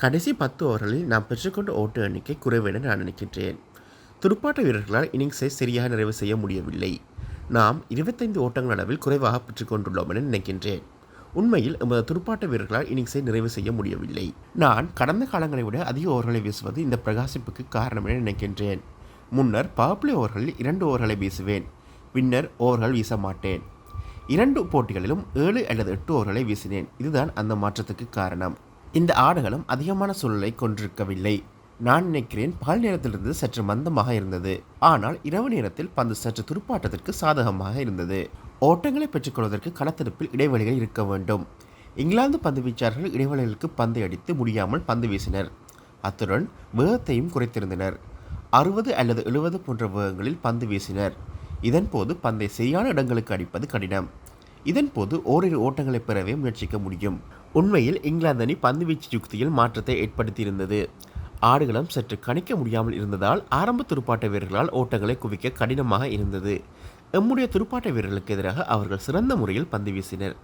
கடைசி பத்து ஓவர்களில் நாம் பெற்றுக்கொண்ட ஓட்டு எண்ணிக்கை குறைவென நான் நினைக்கின்றேன். துடுப்பாட்ட வீரர்களால் இன்னிங்ஸை சரியாக நிறைவு செய்ய முடியவில்லை. நாம் இருபத்தைந்து ஓட்டங்கள் அளவில் குறைவாக பெற்றுக்கொண்டுள்ளோம் என நினைக்கின்றேன். உண்மையில் எமது துடுப்பாட்ட வீரர்களால் இன்னிங்ஸை நிறைவு செய்ய முடியவில்லை. நான் கடந்த காலங்களை விட அதிக ஓவர்களை வீசுவது இந்த பிரகாசிப்புக்கு காரணம் என நினைக்கின்றேன். முன்னர் பவர்பிளே ஓவர்களில் இரண்டு ஓவர்களை வீசுவேன். பின்னர் ஓவர்கள் வீச மாட்டேன். இரண்டு போட்டிகளிலும் ஏழு அல்லது எட்டு ஓவர்களை வீசினேன். இதுதான் அந்த மாற்றத்துக்கு காரணம். இந்த ஆடுகளும் அதிகமான சூழலை கொண்டிருக்கவில்லை. நான் நினைக்கிறேன் பகல் நேரத்திலிருந்து சற்று மந்தமாக இருந்தது. ஆனால் இரவு நேரத்தில் பந்து சற்று துடுப்பாட்டத்திற்கு சாதகமாக இருந்தது. ஓட்டங்களை பெற்றுக்கொள்வதற்கு களத்தெடுப்பில் இடைவெளிகள் இருக்க வேண்டும். இங்கிலாந்து பந்து வீச்சாளர்கள் இடைவெளிகளுக்கு பந்தை அடித்து முடியாமல் பந்து வீசினர். அத்துடன் வேகத்தையும் குறைத்திருந்தனர். அறுபது அல்லது எழுபது போன்ற வேகங்களில் பந்து வீசினர். இதன்போது பந்தை சரியான இடங்களுக்கு அடிப்பது கடினம். இதன் போது ஓரிரு ஓட்டங்களை பெறவே முயற்சிக்க முடியும். உண்மையில் இங்கிலாந்து அணி பந்துவீச்சு யுக்தியில் மாற்றத்தை ஏற்படுத்தியிருந்தது. ஆடுகளம் சற்று கணிக்க முடியாமல் இருந்ததால் ஆரம்ப துடுப்பாட்ட வீரர்களால் ஓட்டங்களை குவிக்க கடினமாக இருந்தது. எம்முடைய துடுப்பாட்ட வீரர்களுக்கு எதிராக அவர்கள் சிறந்த முறையில் பந்து வீசினர்.